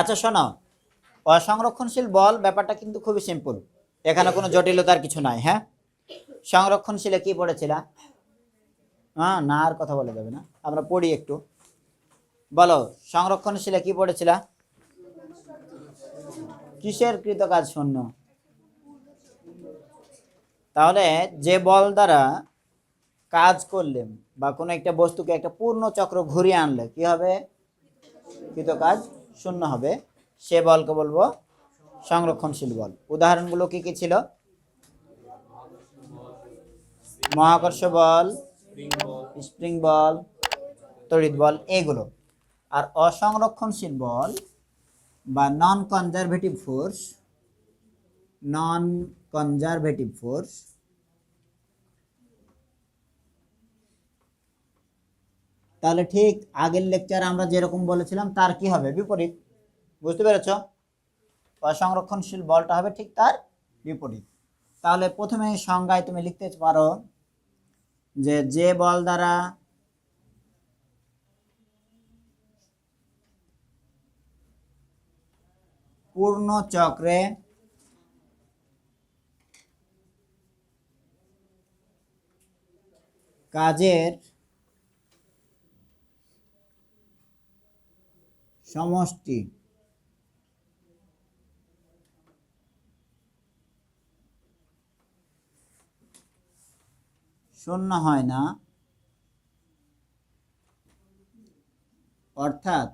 আচ্ছা শোনো। অসংরক্ষণশীল বল ব্যাপারটা কিন্তু খুবই সিম্পল এখানে কোনো জটিলতার কিছু নাই হ্যাঁ? সংরক্ষণশীলে কি পড়েছিলা? হ্যাঁ না আর কথা বলা যাবে না। আমরা পড়ি একটু। বলো, সংরক্ষণশীলে কি পড়েছিলা? কিসের কৃতকাজ শূন্য? তাহলে যে বল দ্বারা কাজ করলেন বা কোনো একটা বস্তুকে একটা পূর্ণ চক্র ঘুরিয়ে আনলে কি হবে? কৃতকাজ শূন্য হবে। সে বলকে বলব সংরক্ষণশীল বল। উদাহরণগুলো কি কি ছিল? মহাকর্ষ বল, স্প্রিং বল, তড়িৎ বল, এগুলো। আর অসংরক্ষণশীল বল বা non conservative force non conservative force তাহলে ঠিক আগের লেকচার আমরা যেরকম বলেছিলাম, তার কি হবে? বিপরীত। বুঝতে পেরেছ? অসংরক্ষণশীল বলটা হবে ঠিক তার বিপরীত। তাহলে প্রথমে সংজ্ঞায় তুমি লিখতে পারো যে যে বল দ্বারা পূর্ণ চক্রে কাজের সমষ্টি। শূন্য হয় না। অর্থাৎ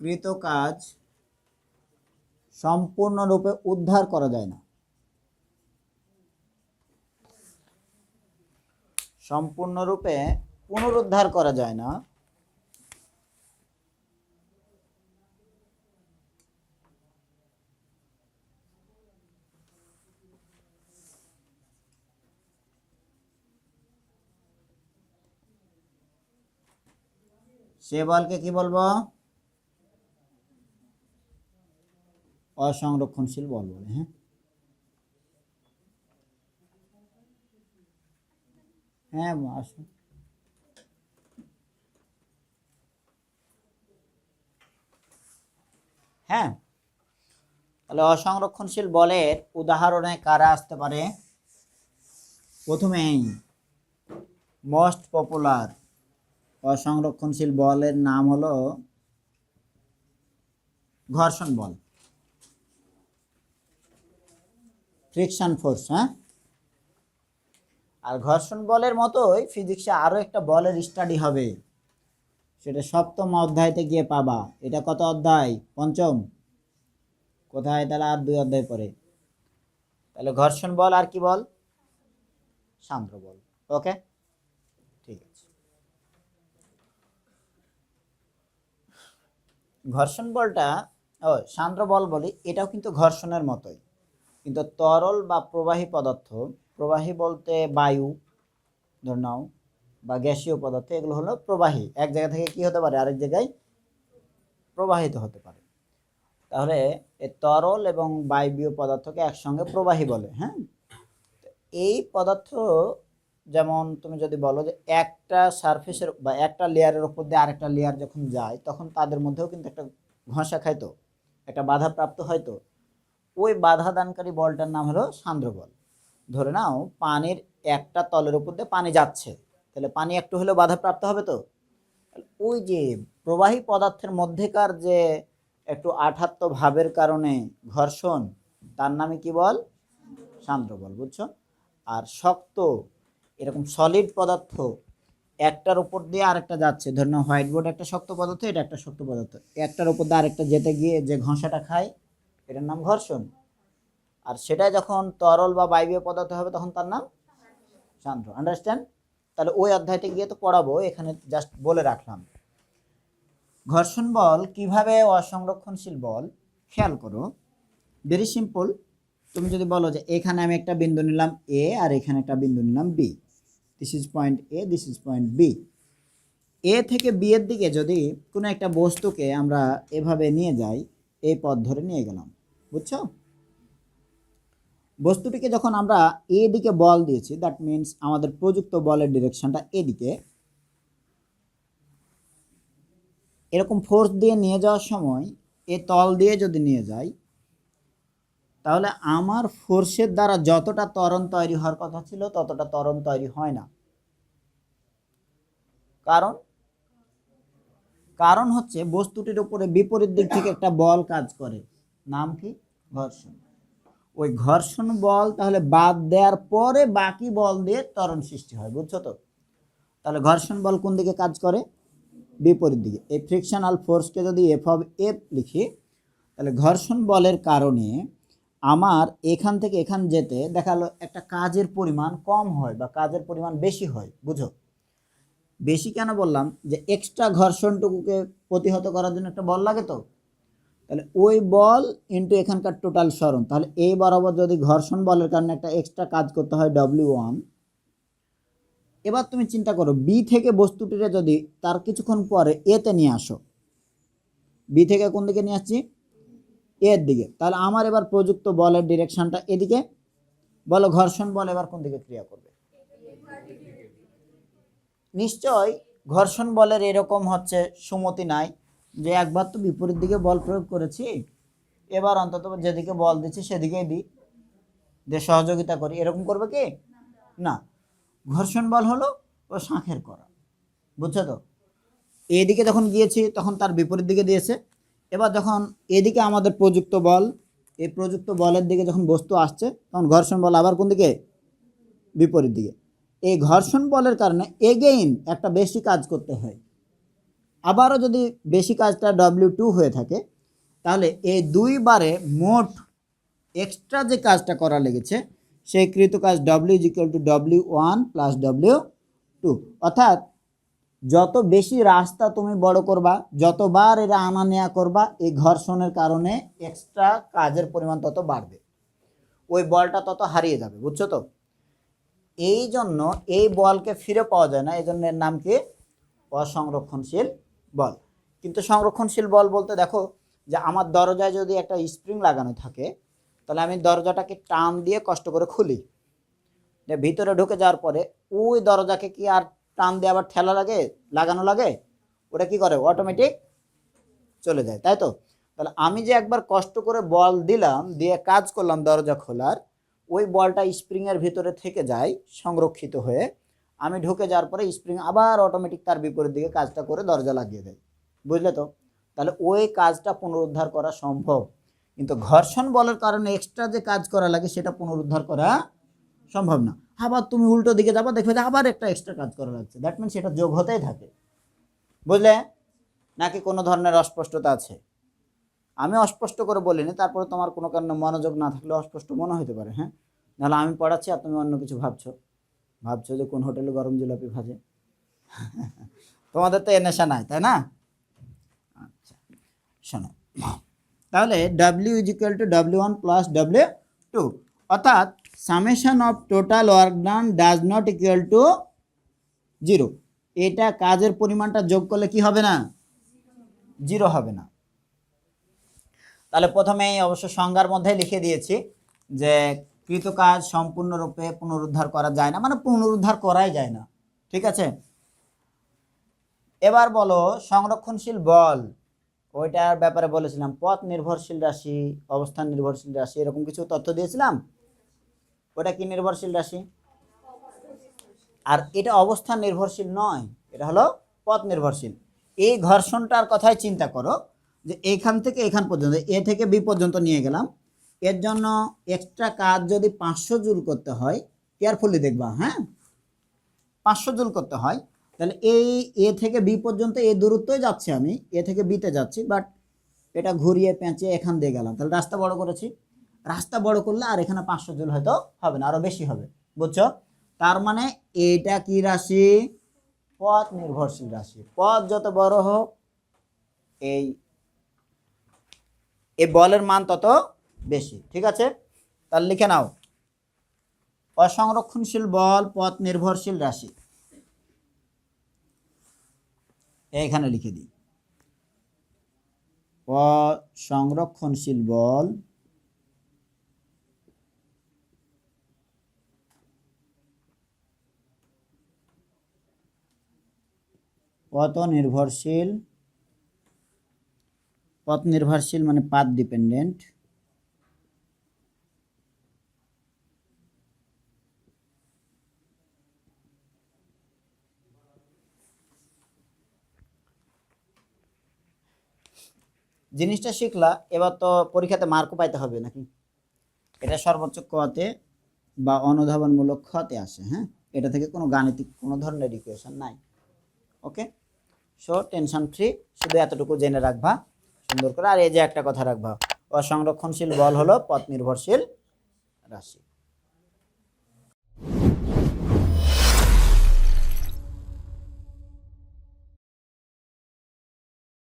কৃত কাজ সম্পূর্ণরূপে উদ্ধার করা যায় না। সম্পূর্ণরূপে পুনরুদ্ধার করা যায় না। সে বলকে কি বলব? অসংরক্ষণশীল বল বলে হ্যাঁ? হ্যাঁ আসুন। হ্যাঁ তাহলে অসংরক্ষণশীল বলের উদাহরণে কারা আসতে পারে? প্রথমেই মোস্ট পপুলার অসংরক্ষণশীল বলের নাম হলো ঘর্ষণ বল। ফ্রিকশন ফোর্স হ্যাঁ? আর ঘর্ষণ বলের মতোই ফিজিক্সে আরও একটা বলের স্টাডি হবে। সেটা সপ্তম অধ্যায়তে গিয়ে পাবা। এটা কত অধ্যায়? পঞ্চম। কোথায়? তাহলে আর দুই অধ্যায় পরে। তাহলে ঘর্ষণ বল আর কি বল? সান্দ্র বল। ওকে ঠিক আছে। ঘর্ষণ বলটা, ও, সান্দ্র বল বলি, এটাও কিন্তু ঘর্ষণের মতোই। কিন্তু তরল বা প্রবাহী পদার্থ প্রবাহী বলতে বায়ু, ধর নাও, বা গ্যাসীয় পদার্থ, এগুলো হলো প্রবাহী। এক জায়গা থেকে কি হতে পারে? আরেক জায়গায় প্রবাহিত হতে পারে। তাহলে তরল এবং বায়বীয় পদার্থকে একসঙ্গে প্রবাহী বলে হ্যাঁ? এই পদার্থ, যেমন তুমি যদি বলো যে একটা সারফেসের বা একটা লেয়ারের উপর দিয়ে আরেকটা লেয়ার যখন যায়, তখন তাদের মধ্যেও কিন্তু একটা ঘষা খাইতো, একটা বাধা প্রাপ্ত হয়তো। ওই বাধা দানকারী বলটার নাম হলো সান্দ্র বল। ধরে নাও পানির একটা তলের উপর দিয়ে পানি যাচ্ছে। তাহলে পানি একটু হলেও বাধাপ্রাপ্ত হবে তো? ওই যে প্রবাহী পদার্থের মধ্যেকার যে একটু আঠাত্ম ভাবের কারণে ঘর্ষণ, তার নামে কি বল? সান্দ্র বল, বুঝছ? আর শক্ত এরকম সলিড পদার্থ একটার উপর দিয়ে আরেকটা যাচ্ছে। ধরে নাও হোয়াইট বোর্ড একটা শক্ত পদার্থ, এটা একটা শক্ত পদার্থ। একটার উপর দিয়ে আরেকটা যেতে গিয়ে যে ঘষাটা খায়, এটার নাম ঘর্ষণ। আর সেটা যখন তরল বা বায়বীয় পদার্থ হবে, তখন তার নাম সান্দ্র। আন্ডারস্ট্যান্ড তাহলে ওই অধ্যায়টা গিয়ে তো পড়াবো, এখানে জাস্ট বলে রাখলাম। ঘর্ষণ বল কীভাবে অসংরক্ষণশীল বল? খেয়াল করো ভেরি সিম্পল তুমি যদি বলো যে এখানে আমি একটা বিন্দু নিলাম এ আর এখানে একটা বিন্দু নিলাম B this is point A this is point B A থেকে বি এর দিকে যদি কোনো একটা বস্তুকে আমরা এভাবে নিয়ে যাই, এই পথ ধরে নিয়ে গেলাম। বুঝছ? বস্তুটিকে যখন আমরা এ দিকে বল দিয়েছি দ্যাট মিন্স আমাদের প্রযুক্ত বলের ডিরেকশনটা এদিকে, এরকম ফোর্স দিয়ে নিয়ে যাওয়ার সময়, এ তল দিয়ে যদি নিয়ে যাই, তাহলে আমার ফোর্সের দ্বারা যতটা তরণ তৈরি হওয়ার কথা ছিল, ততটা তরণ তৈরি হয় না। কারণ কারণ হচ্ছে বস্তুটির উপরে বিপরীত দিক থেকে একটা বল কাজ করে। নাম কি? ঘর্ষণ। ওই ঘর্ষণ বল তাহলে বাদ দেওয়ার পরে বাকি বল দিয়ে ত্বরণ সৃষ্টি হয়, বুঝছ তো? তাহলে ঘর্ষণ বল কোন দিকে কাজ করে? বিপরীত দিকে। এই ফ্রিকশনাল ফোর্সকে যদি এফ অফ এফ লিখি, তাহলে ঘর্ষণ বলের কারণে আমার এখান থেকে এখান যেতে দেখাল একটা কাজের পরিমাণ কম হয় বা কাজের পরিমাণ বেশি হয়, বুঝো? বেশি কেন বললাম? যে এক্সট্রা ঘর্ষণটুকুকে প্রতিহত করার জন্য একটা বল লাগে তো? তাহলে ওই বল ইন্টু এখানকার টোটাল সরণ। তাহলে এই বরাবর যদি ঘর্ষণ বলের কারণে একটা এক্সট্রা কাজ করতে হয় ডব্লিউ ওয়ান এবার তুমি চিন্তা করো বি থেকে বস্তুটিরে যদি তার কিছুক্ষণ পরে এতে নিয়ে আসো বি থেকে কোন দিকে নিয়ে আসছি? এর দিকে। তাহলে আমার এবার প্রযুক্ত বলের ডিরেকশনটা এদিকে, বলো ঘর্ষণ বল এবার কোন দিকে ক্রিয়া করবে? নিশ্চয় ঘর্ষণ বলের এরকম হচ্ছে সুমতি নাই। যে একবার তো বিপরীত দিকে বল প্রয়োগ করেছি, এবার অন্তত যেদিকে বল দিচ্ছি সেদিকেই দিই। যে সহযোগিতা করি, এরকম করবে কি? না। ঘর্ষণ বল হলো ও শাঁখের করা। বুঝছ তো? এদিকে যখন গিয়েছি, তখন তার বিপরীত দিকে দিয়েছে। এবার যখন এদিকে আমাদের প্রযুক্ত বল, এই প্রযুক্ত বলের দিকে যখন বস্তু আসছে, তখন ঘর্ষণ বল আবার কোন দিকে? বিপরীত দিকে। এই ঘর্ষণ বলের কারণে এগেইন একটা বেশি কাজ করতে হয়। আবারও যদি বেশি কাজটা ডব্লিউ টু হয়ে থাকে, তাহলে এই দুইবারে মোট এক্সট্রা যে কাজটা করা লেগেছে, সেই কৃত কাজ W is equal to W one plus W two অর্থাৎ যত বেশি রাস্তা তুমি বড় করবা, যতবার এরা আনা নেয়া করবা, এই ঘর্ষণের কারণে এক্সট্রা কাজের পরিমাণ তত বাড়বে। ওই বলটা তত হারিয়ে যাবে, বুঝছ তো? এই জন্য এই বলকে ফিরে পাওয়া যায় না এই জন্য এর নাম কি? অসংরক্ষণশীল বল। কিন্তু সংরক্ষণশীল বল বলতে দেখো যে আমার দরজায় যদি একটা স্প্রিং লাগানো থাকে, তাহলে আমি দরজাটাকে টান দিয়ে কষ্ট করে খুলি। ভিতরে ঢুকে যাওয়ার পরে ওই দরজাকে কি আর টান দিয়ে আবার ঠেলা লাগে, লাগানো লাগে? ওটা কি করে? অটোমেটিক চলে যায়, তাই তো? তাহলে আমি যে একবার কষ্ট করে বল দিলাম, দিয়ে কাজ করলাম দরজা খোলার, ওই বলটা স্প্রিংয়ের ভিতরে থেকে যায়, সংরক্ষিত হয়ে। আমি ঢুকে যাওয়ার পরে স্প্রিং আবার অটোমেটিক তার বিপরীত দিকে কাজটা করে দরজা লাগিয়ে দেয়। বুঝলে তো? তাহলে ওই কাজটা পুনরুদ্ধার করা সম্ভব। কিন্তু ঘর্ষণ বলের কারণে এক্সট্রা যে কাজ করা লাগে সেটা পুনরুদ্ধার করা সম্ভব না। আবার তুমি উল্টো দিকে যাবা, দেখবে আবার একটা এক্সট্রা কাজ করা লাগছে। দ্যাট মিন সেটা যোগ হতেই থাকে। বুঝলে? নাকি কোনো ধরনের অস্পষ্টতা আছে? আমি অস্পষ্ট করে বলিনি, তারপরে তোমার কোনো কারণে মনোযোগ না থাকলে অস্পষ্ট মনে হতে পারে হ্যাঁ? নাহলে আমি পড়াচ্ছি আর তুমি অন্য কিছু ভাবছ। ভাবছ যে কোন হোটেলে গরম জিলাপি ভাজে? তোমাদের তো এ নেশা নাই, তাই না? আচ্ছা শোনো। তাহলে W is equal to W one plus W two অর্থাৎ summation of total work done does not equal to zero এটা কাজের পরিমাণটা যোগ করলে কি হবে না? জিরো হবে না। তাহলে প্রথমেই অবশ্য সংজ্ঞার মধ্যে লিখে দিয়েছি যে কৃত কাজ সম্পূর্ণরূপে পুনরুদ্ধার করা যায় না মানে পুনরুদ্ধার করাই যায় না। ঠিক আছে? এবার বলো, সংরক্ষণশীল বল, ওইটার ব্যাপারে বলেছিলাম, পথ নির্ভরশীল রাশি, অবস্থান নির্ভরশীল রাশি, এরকম কিছু তথ্য দিয়েছিলাম? ওটা কি নির্ভরশীল রাশি? আর এটা অবস্থান নির্ভরশীল নয়, এটা হলো পথ নির্ভরশীল। এই ঘর্ষণটার কথাই চিন্তা করো, যে এখান থেকে এখান পর্যন্ত, এ থেকে বি পর্যন্ত নিয়ে গেলাম এর জন্য এক্সট্রা কাজ যদি পাঁচশো জুল করতে হয় কেয়ারফুলি দেখবা হ্যাঁ? পাঁচশো জুল করতে হয়, তাহলে এই এ থেকে বি পর্যন্ত এই দূরত্বই যাচ্ছি আমি, এ থেকে বিতে যাচ্ছি বাট এটা ঘুরিয়ে পেঁচিয়ে এখান দিয়ে গেলাম। তাহলে রাস্তা বড় করেছি। রাস্তা বড় করলে আর এখানে পাঁচশো জুল হয়তো হবে না আরও বেশি হবে, বুঝছ? তার মানে এটা কি রাশি? পথ নির্ভরশীল রাশি। পথ যত বড় হোক, এই এই বলের মান তত বেশি, ঠিক আছে? তাহলে লিখে নাও। অসংরক্ষণশীল বল, পথ নির্ভরশীল রাশি। এখানে লিখে দিই। অসংরক্ষণশীল বল, পথ নির্ভরশীল পথ নির্ভরশীল মানে পাথ ডিপেন্ডেন্ট। জিনিসটা শিখলা, এবার তো পরীক্ষাতে মার্কও পাইতে হবে নাকি? এটা সর্বোচ্চ কতে বা অনুধাবনমূলক খতে আসে হ্যাঁ? এটা থেকে কোনো গাণিতিক কোনো ধরনের ইকুয়েশন নাই ওকে সো টেনশন ফ্রি শুধু এতটুকু জেনে রাখবা, সুন্দর করে। আর এই যে একটা কথা রাখবা, অসংরক্ষণশীল বল হলো পথ নির্ভরশীল রাশি।